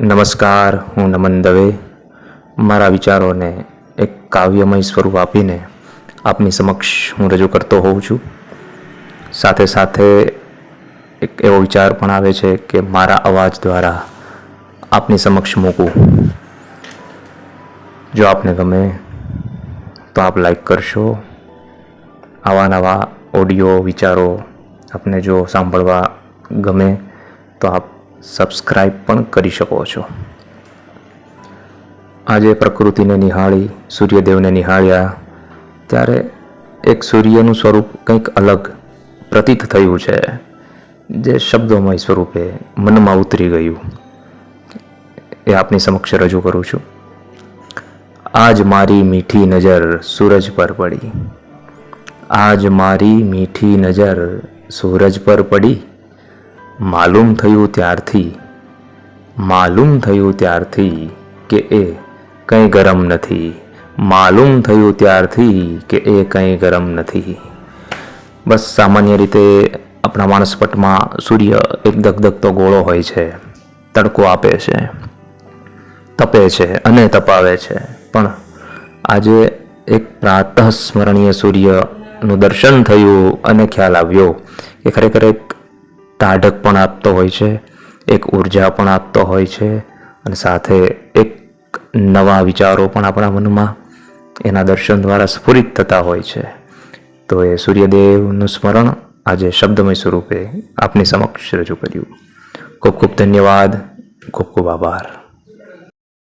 નમસ્કાર, હું નમન દવે. મારા વિચારોને એક કાવ્યમય સ્વરૂપ આપીને આપની સમક્ષ હું રજૂ કરતો હોઉં છું. સાથે સાથે એક એવો વિચાર પણ આવે છે કે મારા અવાજ દ્વારા આપની સમક્ષ મૂકું. જો આપને ગમે તો આપ લાઈક કરશો. આવા નવા ઓડિયો વિચારો આપને જો સાંભળવા ગમે તો આપ સબસ્ક્રાઈબ પણ કરી શકો છો. આજે પ્રકૃતિને નિહાળી, સૂર્યદેવને નિહાળ્યા, ત્યારે એક સૂર્યનું સ્વરૂપ કંઈક અલગ પ્રતીત થયું છે, જે શબ્દોમય સ્વરૂપે મનમાં ઉતરી ગયું. એ આપની સમક્ષ રજૂ કરું છું. આજ મારી મીઠી નજર સૂરજ પર પડી. આજ મારી મીઠી નજર સૂરજ પર પડી. માલુમ થયું ત્યારથી, માલુમ થયું ત્યારથી કે એ કંઈ ગરમ નથી. માલુમ થયું ત્યારથી કે એ કંઈ ગરમ નથી. બસ સામાન્ય રીતે આપણા માણસપટમાં સૂર્ય એક ધગધગતો ગોળો હોય છે, તડકો આપે છે, તપે છે અને તપાવે છે. પણ આજે એક પ્રાતઃ સ્મરણીય સૂર્યનું દર્શન થયું અને ખ્યાલ આવ્યો કે ખરેખર એક ટાઢક પણ આપતો હોય છે, એક ઊર્જા પણ આપતો હોય છે અને સાથે એક નવા વિચારો પણ આપણા મનમાં એના દર્શન દ્વારા સ્ફુરિત થતા હોય છે. તો એ સૂર્યદેવનું સ્મરણ આજે શબ્દમય સ્વરૂપે આપની સમક્ષ રજૂ કર્યું. ખૂબ ખૂબ ધન્યવાદ, ખૂબ ખૂબ આભાર.